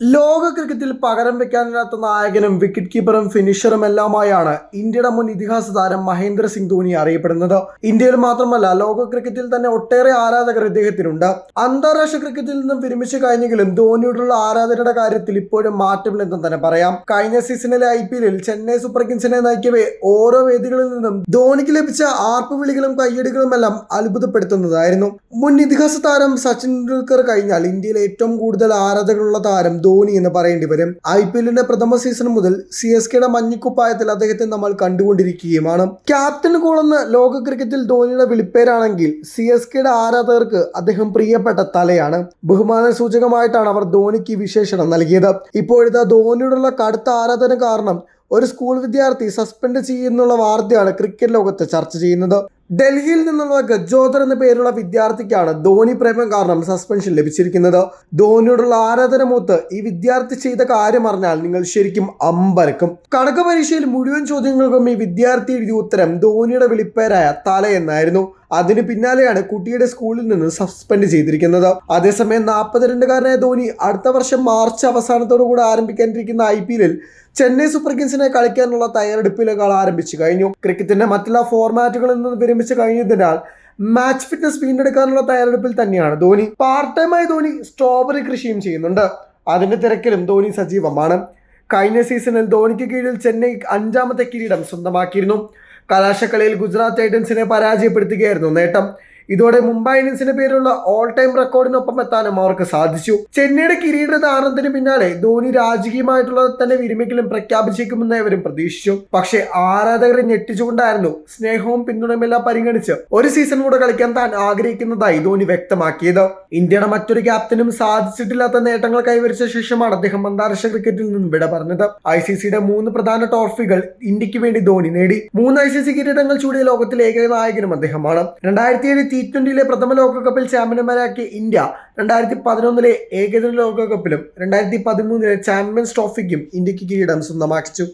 ലോക ക്രിക്കറ്റിൽ പകരം വെക്കാനില്ലാത്ത നായകനും വിക്കറ്റ് കീപ്പറും ഫിനിഷറും എല്ലാമായാണ് ഇന്ത്യയുടെ മുൻ ഇതിഹാസ താരം മഹേന്ദ്ര സിംഗ് ധോണി അറിയപ്പെടുന്നത്. ഇന്ത്യയിൽ മാത്രമല്ല ലോക ക്രിക്കറ്റിൽ തന്നെ ഒട്ടേറെ ആരാധകർ ഇദ്ദേഹത്തിനുണ്ട് അന്താരാഷ്ട്ര ക്രിക്കറ്റിൽ നിന്നും വിരമിച്ചു കഴിഞ്ഞെങ്കിലും ധോണിയോടുള്ള ആരാധനയുടെ കാര്യത്തിൽ ഇപ്പോഴും മാറ്റമില്ലെന്നും തന്നെ പറയാം. കഴിഞ്ഞ സീസണിലെ ഐ പി എല്ലിൽ ചെന്നൈ സൂപ്പർ കിങ്സിനെ നയിക്കവേ ഓരോ വേദികളിൽ നിന്നും ധോണിക്ക് ലഭിച്ച ആർപ്പുവിളികളും കയ്യടികളും എല്ലാം അത്ഭുതപ്പെടുത്തുന്നതായിരുന്നു. മുൻ ഇതിഹാസ താരം സച്ചിൻ ടെണ്ടുൽക്കർ കഴിഞ്ഞാൽ ഇന്ത്യയിലെ ഏറ്റവും കൂടുതൽ ആരാധകരുള്ള താരം ധോണി എന്ന് പറയേണ്ടി വരും. ഐ പി എല്ലിന്റെ പ്രഥമ സീസൺ മുതൽ സി എസ് കെയുടെ മഞ്ഞക്കുപ്പായത്തിൽ അദ്ദേഹത്തെ നമ്മൾ കണ്ടുകൊണ്ടിരിക്കുകയുമാണ്. ക്യാപ്റ്റൻ കൂളെന്ന് ലോക ക്രിക്കറ്റിൽ ധോണിയുടെ വിളിപ്പേരാണെങ്കിൽ സി എസ് കെയുടെ ആരാധകർക്ക് അദ്ദേഹം പ്രിയപ്പെട്ട തലയാണ്. ബഹുമാന സൂചകമായിട്ടാണ് അവർ ധോണിക്ക് വിശേഷണം നൽകിയത്. ഇപ്പോഴത്തെ ധോണിയോടുള്ള കടുത്ത ആരാധന കാരണം ഒരു സ്കൂൾ വിദ്യാർത്ഥി സസ്പെൻഡ് ചെയ്യുന്നുള്ള വാർത്തയാണ് ക്രിക്കറ്റ് ലോകത്ത് ചർച്ച ചെയ്യുന്നത്. ഡൽഹിയിൽ നിന്നുള്ള ഗജോദർ എന്ന പേരുള്ള വിദ്യാർത്ഥിക്കാണ് ധോണി പ്രേമം കാരണം സസ്പെൻഷൻ ലഭിച്ചിരിക്കുന്നത്. ധോണിയോടുള്ള ആരാധന മൂത്ത് ഈ വിദ്യാർത്ഥി ചെയ്ത കാര്യം അറിഞ്ഞാൽ നിങ്ങൾ ശരിക്കും അമ്പരക്കും. കണക്ക് പരീക്ഷയിൽ മുഴുവൻ ചോദ്യങ്ങൾക്കും ഈ വിദ്യാർത്ഥി എഴുതിയ ഉത്തരം ധോണിയുടെ വിളിപ്പേരായ തല എന്നായിരുന്നു. അതിന് പിന്നാലെയാണ് കുട്ടിയുടെ സ്കൂളിൽ നിന്ന് സസ്പെൻഡ് ചെയ്തിരിക്കുന്നത്. അതേസമയം നാൽപ്പത്തിരണ്ടുകാരനായ ധോണി അടുത്ത വർഷം മാർച്ച് അവസാനത്തോടു കൂടി ആരംഭിക്കാനിരിക്കുന്ന ഐ പി എല്ലിൽ ചെന്നൈ സൂപ്പർ കിങ്സിനെ കളിക്കാനുള്ള തയ്യാറെടുപ്പിലുകൾ ആരംഭിച്ചു. കഴിഞ്ഞു. ക്രിക്കറ്റിന്റെ മറ്റുള്ള ഫോർമാറ്റുകളിൽ നിന്ന് വിരമിച്ചു കഴിഞ്ഞതിനാൽ മാച്ച് ഫിറ്റ്നസ് വീണ്ടെടുക്കാനുള്ള തയ്യാറെടുപ്പിൽ തന്നെയാണ് ധോണി. പാർട്ട് ടൈമായി ധോണി സ്ട്രോബെറി കൃഷിയും ചെയ്യുന്നുണ്ട്. അതിന്റെ തിരക്കിലും ധോണി സജീവമാണ്. കഴിഞ്ഞ സീസണിൽ ധോണിക്ക് കീഴിൽ ചെന്നൈ അഞ്ചാമത്തെ കിരീടം സ്വന്തമാക്കിയിരുന്നു. കലാശക്കളിയിൽ ഗുജറാത്ത് ടൈറ്റൻസിനെ പരാജയപ്പെടുത്തുകയായിരുന്നു നേട്ടം. ഇതോടെ മുംബൈ ഇന്ത്യൻസിന്റെ പേരിലുള്ള ഓൾ ടൈം റെക്കോർഡിനൊപ്പം എത്താനും അവർക്ക് സാധിച്ചു. ചെന്നൈയുടെ കിരീടധാരണത്തിന് പിന്നാലെ ധോണി രാജകീയമായിട്ടുള്ള തന്നെ വിരമിക്കലും പ്രഖ്യാപിച്ചേക്കുമെന്ന് ഇവരും പ്രതീക്ഷിച്ചു. പക്ഷേ ആരാധകരെ ഞെട്ടിച്ചുകൊണ്ടായിരുന്നു സ്നേഹവും പിന്തുണയുമെല്ലാം പരിഗണിച്ച് ഒരു സീസൺ കൂടെ കളിക്കാൻ താൻ ആഗ്രഹിക്കുന്നതായി ധോണി വ്യക്തമാക്കിയത്. ഇന്ത്യയുടെ മറ്റൊരു ക്യാപ്റ്റനും സാധിച്ചിട്ടില്ലാത്ത നേട്ടങ്ങൾ കൈവരിച്ച ശേഷമാണ് അദ്ദേഹം അന്താരാഷ്ട്ര ക്രിക്കറ്റിൽ നിന്നും വിട പറഞ്ഞത്. ഐ സി സിയുടെ മൂന്ന് പ്രധാന ട്രോഫികൾ ഇന്ത്യയ്ക്ക് വേണ്ടി ധോണി നേടി. മൂന്ന് ഐ സി സി കിരീടങ്ങൾ ചൂടിയ ലോകത്തിലെ ഏക നായകനും അദ്ദേഹമാണ്. രണ്ടായിരത്തി ഏഴ് ടി ട്വന്റിയിലെ പ്രഥമ ലോകകപ്പിൽ ചാമ്പ്യന്മാരാക്കിയ ഇന്ത്യ രണ്ടായിരത്തി പതിനൊന്നിലെ ഏകദിന ലോകകപ്പിലും രണ്ടായിരത്തി പതിമൂന്നിലെ ചാമ്പ്യൻസ് ട്രോഫിക്കും ഇന്ത്യയ്ക്ക് കിരീടം സ്വന്തമാക്കിച്ചു.